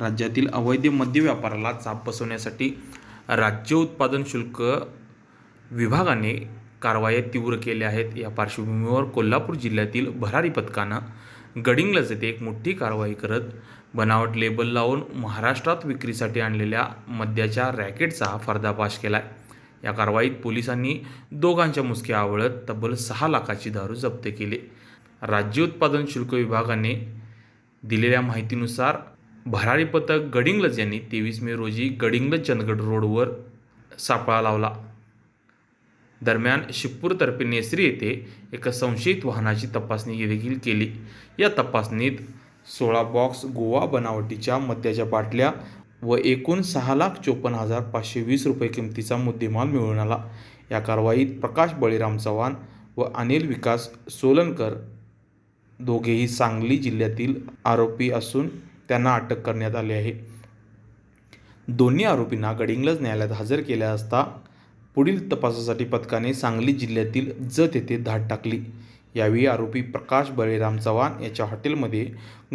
राज्यातील अवैध मद्य व्यापाराला चाप बसवण्यासाठी राज्य उत्पादन शुल्क विभागाने कारवाया तीव्र केल्या आहेत. या पार्श्वभूमीवर कोल्हापूर जिल्ह्यातील भरारी पथकानं गडिंगलज येथे एक मोठी कारवाई करत बनावट लेबल लावून महाराष्ट्रात विक्रीसाठी आणलेल्या मद्याच्या रॅकेटचा फर्दापाश केला आहे या कारवाईत पोलिसांनी दोघांच्या मुसक्या आवळत तब्बल सहा लाखाची दारू जप्त केली. राज्य उत्पादन शुल्क विभागाने दिलेल्या माहितीनुसार भरारी पथक गडिंग्लज यांनी तेवीस मे रोजी गडिंग्लज चंदगड रोडवर सापळा लावला. दरम्यान शिपूरतर्फे नेसरी येथे एका संशयित वाहनाची तपासणी देखील केली. या तपासणीत सोळा बॉक्स गोवा बनावटीच्या मद्याच्या बाटल्या व एकूण सहा लाख चोपन्न हजार पाचशे वीस रुपये किमतीचा मुद्देमाल मिळून आला. या कारवाईत प्रकाश बळीराम चव्हाण व अनिल विकास सोलनकर दोघेही सांगली जिल्ह्यातील आरोपी असून त्यांना अटक करण्यात आली आहे. दोन्ही आरोपींना गडिंग्लज न्यायालयात हजर केल्या असता पुढील तपासासाठी पथकाने सांगली जिल्ह्यातील जत येथे धाड टाकली. यावेळी आरोपी प्रकाश बळीराम चव्हाण याच्या हॉटेलमध्ये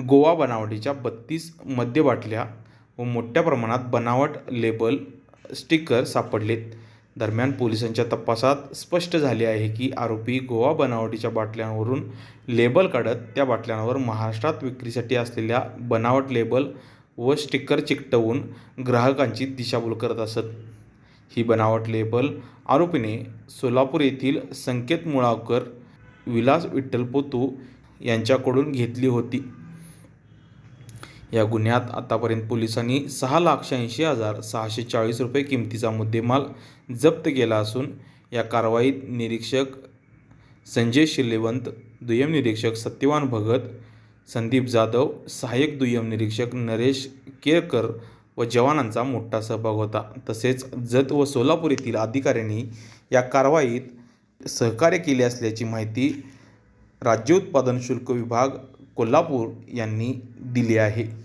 गोवा बनावटीच्या बत्तीस मद्यबाटल्या व मोठ्या प्रमाणात बनावट लेबल स्टिकर सापडलेत. दरम्यान पोलिसांच्या तपासात स्पष्ट झाले आहे की आरोपी गोवा बनावटीच्या बाटल्यांवरून लेबल काढत त्या बाटल्यांवर महाराष्ट्रात विक्रीसाठी असलेल्या बनावट लेबल व स्टिकर चिकटवून ग्राहकांची दिशाभूल करत असत. ही बनावट लेबल आरोपीने सोलापूर येथील संकेत मुळावकर विलास विठ्ठल पोतू यांच्याकडून घेतली होती. या गुन्ह्यात आतापर्यंत पोलिसांनी सहा लाख शहाऐंशी हजार सहाशे चाळीस रुपये किमतीचा मुद्देमाल जप्त केला असून या कारवाईत निरीक्षक संजय शिलेवंत दुय्यम निरीक्षक सत्यवान भगत संदीप जाधव सहाय्यक दुय्यम निरीक्षक नरेश केरकर व जवानांचा मोठा सहभाग होता. तसेच जत व सोलापूर येथील अधिकाऱ्यांनी या कारवाईत सहकार्य केले असल्याची माहिती राज्य उत्पादन शुल्क विभाग कोल्हापूर यांनी दिली आहे.